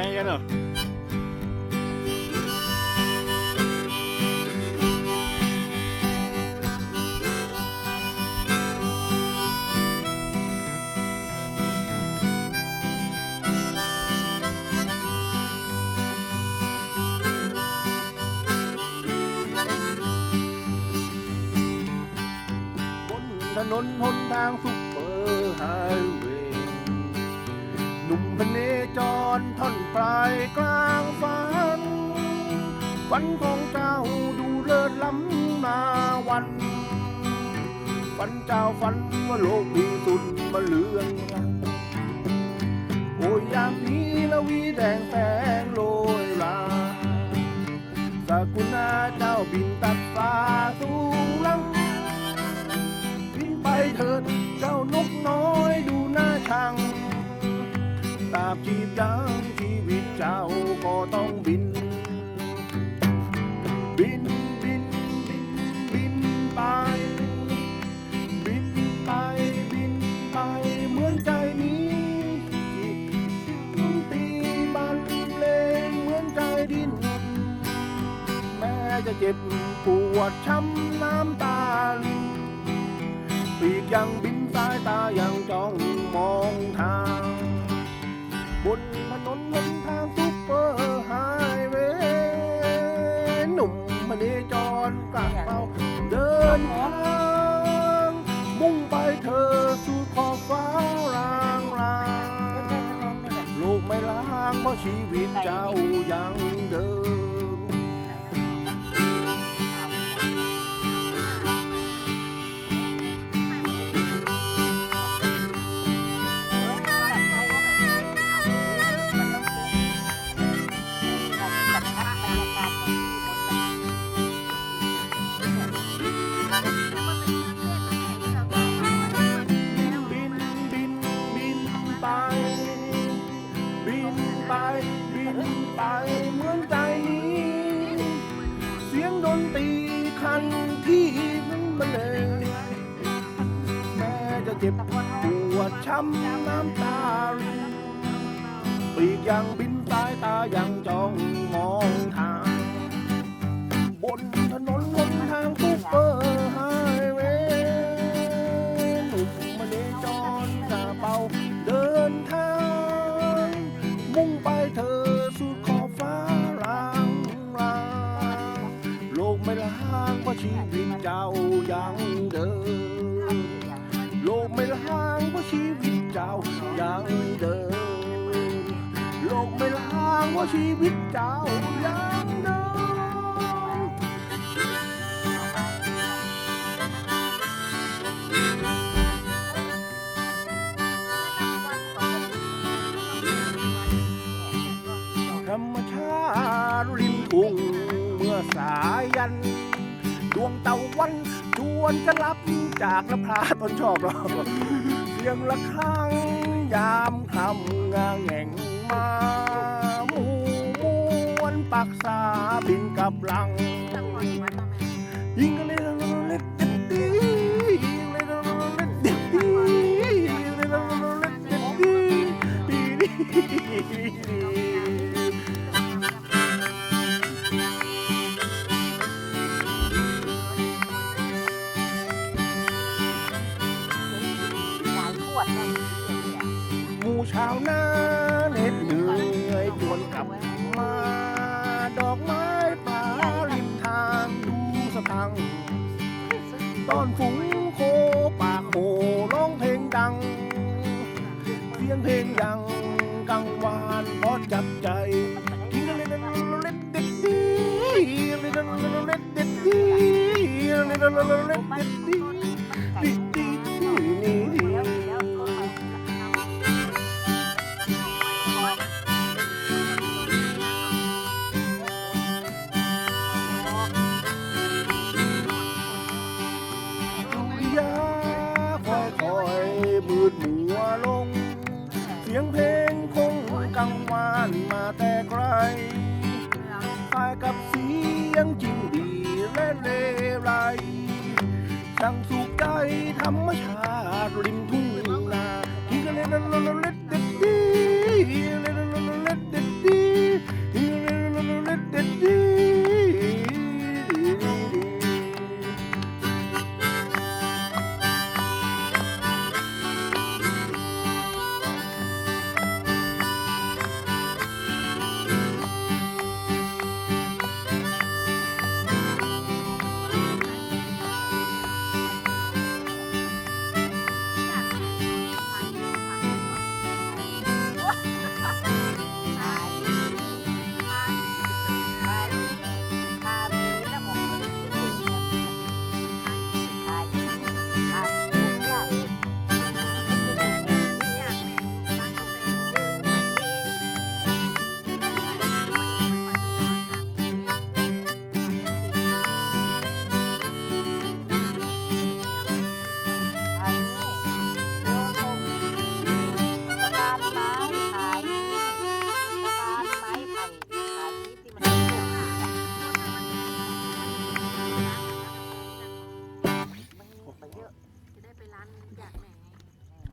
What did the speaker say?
ให้กันเหรอบนถนนหนทางซุปเปอร์ไฮเวย์ หนุ่มพเนจรท่อนปลายกลางฝันฝันของเจ้าดูเลิศล้ำมาวันฝันเจ้าฝันว่าโลกมีสุดมาเลือนลังโอ้ยยามนี้ละวีแดงแสงาบชีพยังชีวิตเจ้าก็ต้องบินบิน บินบินบินไป บินไปบินไปเหมือนใจนี้ตีบันเลงเหมือนใจดิน แม้จะเจ็บปวดช้ำน้ำตาลินปีกยังบินสายตายังจ้องมองทาง จรกลับเป้าเดินทางมุ่งไปเธอสู่ขอบฟ้ารางรางโลกไม่ล้างเพราะชีวิตเจ้ายังเดิม สียงดนตรีคันที่มันบรรเลงแม้จะเจ็บปวดช้ำน้ำตาปีกยังบินสายตายังจ้องมองทาง บนถนนหนทางซุปเปอร์ไฮเวย์หนุ่มมณีจรกระเป๋าเดินทาง มุ่งไปเธอ ชีวิตเจ้ายังเดินโลกไม่ล้างเพราะชีวิตเจ้ายังเดินโลกไม่ล้างเพราะชีวิตเจ้ายังเดินธรรมชาติริมทุ่งเมื่อสายยัน วงตะวันชวนจะรับจากนภาต้นชอบเราเสียงระฆังยามคำงาแง่งมาหมู่มวนปักษาบินกับลังยิงกันเลยเชาวนาเหน็ดเหนื่อยจวนกลับมา ดอกไม้ป่าริมทางดูสะพัง ตอนฝูงโคปากโหร้องเพลงดัง เสียงเพลงยังกังวานเพราะจับใจกินกันเลยนะเล็ดเด็ดดีเลยนะเล็ดเด็ดดีเลยนะเล็ดเด็ดดีดี นหมัวลง เสียงเพลงคงกังวานมาแต่ไกลคายกับเสียงจริงดีและเลไรสั่งสุขใจธรรมชาติริมทุ่งนาที่ก็เลยนั่น